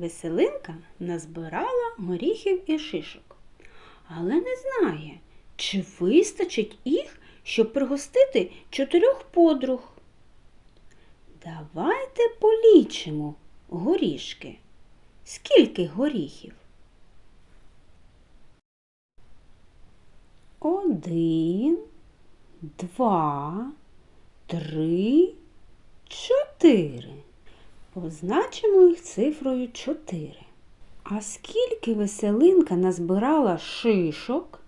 Веселинка назбирала горіхів і шишок, але не знає, чи вистачить їх, щоб пригостити чотирьох подруг. Давайте полічимо горішки. Скільки горіхів? Один, два, три, чотири. Позначимо їх цифрою 4. А скільки веселинка назбирала шишок?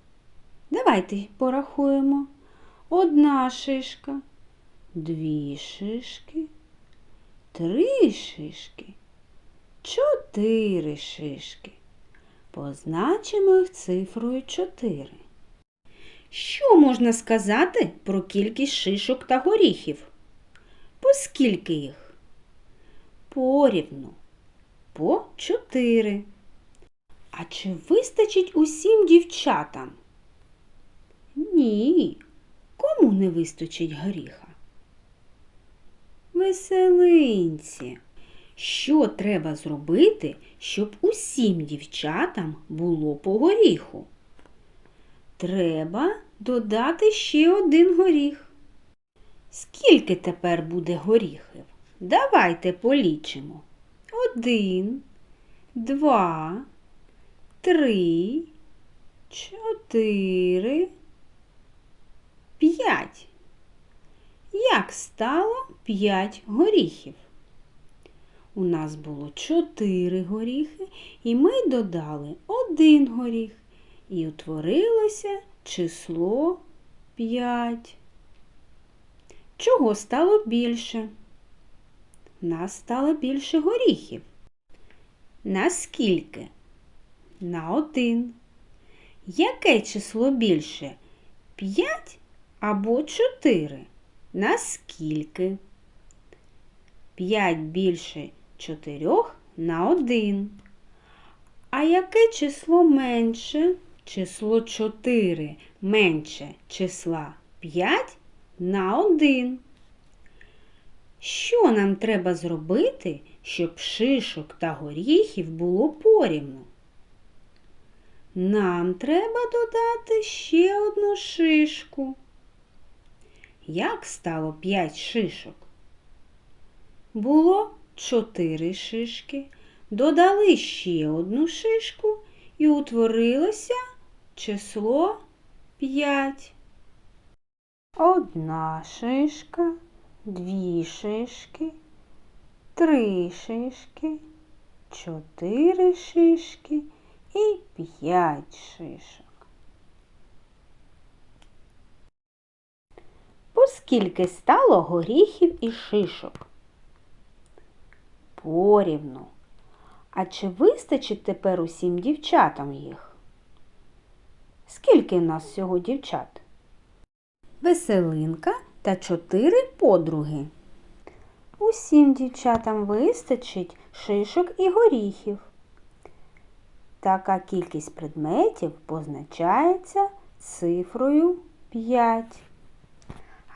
Давайте порахуємо. Одна шишка, дві шишки, три шишки, чотири шишки. Позначимо їх цифрою 4. Що можна сказати про кількість шишок та горіхів? Поскільки їх? Порівну по чотири. А чи вистачить усім дівчатам? Ні. Кому не вистачить горіха? Веселинці. Що треба зробити, щоб усім дівчатам було по горіху? Треба додати ще один горіх. Скільки тепер буде горіхів? Давайте полічимо. Один, два, три, чотири, п'ять. Як стало п'ять горіхів? У нас було чотири горіхи, і ми додали один горіх, і утворилося число п'ять. Чого стало більше? Нас стало більше горіхів. Наскільки? На один. Яке число більше? П'ять або чотири? Наскільки? П'ять більше чотирьох на один. А яке число менше? Число 4 менше числа 5 на 1. Що нам треба зробити, щоб шишок та горіхів було порівну? Нам треба додати ще одну шишку. Як стало п'ять шишок? Було чотири шишки, додали ще одну шишку і утворилося число п'ять. Одна шишка дві шишки, три шишки, чотири шишки і п'ять шишок. Поскільки стало горіхів і шишок? Порівну. А чи вистачить тепер усім дівчатам їх? Скільки в нас всього дівчат? Веселинка та чотири подруги. Усім дівчатам вистачить шишок і горіхів. Така кількість предметів позначається цифрою 5.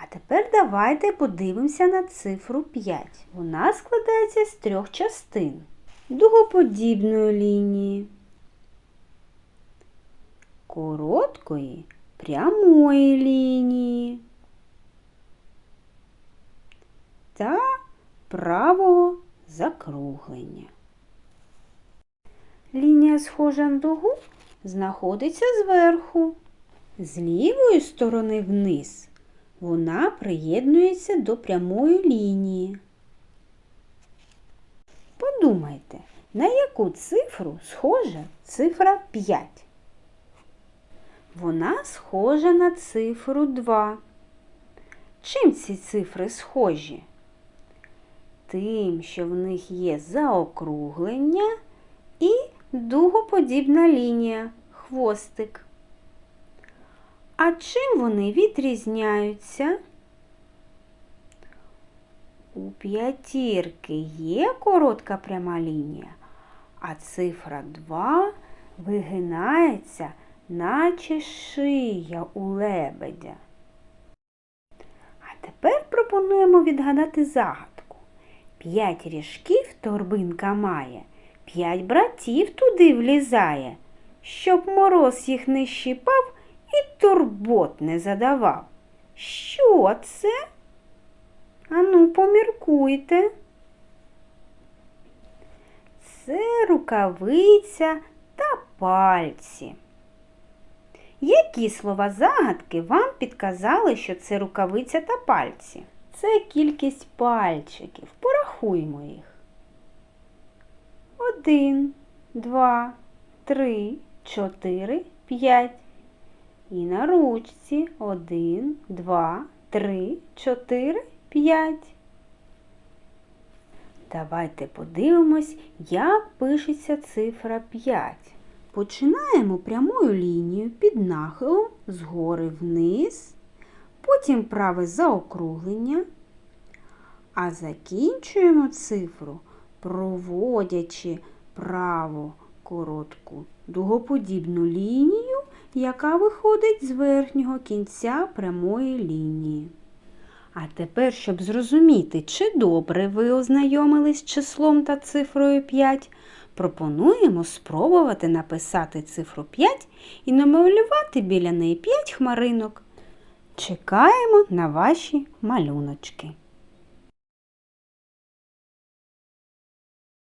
А тепер давайте подивимося на цифру 5. Вона складається з трьох частин дугоподібної лінії, короткої прямої лінії та правого закруглення. Лінія схожа на дугу знаходиться зверху. З лівої сторони вниз вона приєднується до прямої лінії. Подумайте, на яку цифру схожа цифра 5? Вона схожа на цифру 2. Чим ці цифри схожі? Тим, що в них є заокруглення і дугоподібна лінія хвостик. А чим вони відрізняються? У п'ятірки є коротка пряма лінія, а цифра 2 вигинається, наче шия у лебедя. А тепер пропонуємо відгадати загадку. П'ять ріжків торбинка має, П'ять братів туди влізає, щоб мороз їх не щипав і турбот не задавав. Що це? Ану, поміркуйте. Це рукавиця та пальці. Які слова загадки вам підказали, що це рукавиця та пальці? Це кількість пальчиків. Порахуймо їх. Один, два, три, чотири, п'ять. І на ручці один, два, три, чотири, п'ять. Давайте подивимось, як пишеться цифра 5. Починаємо прямою лінією під нахилом згори вниз, потім праве заокруглення, а закінчуємо цифру, проводячи праву коротку дугоподібну лінію, яка виходить з верхнього кінця прямої лінії. А тепер, щоб зрозуміти, чи добре ви ознайомились з числом та цифрою 5, пропонуємо спробувати написати цифру 5 і намалювати біля неї 5 хмаринок. Чекаємо на ваші малюночки.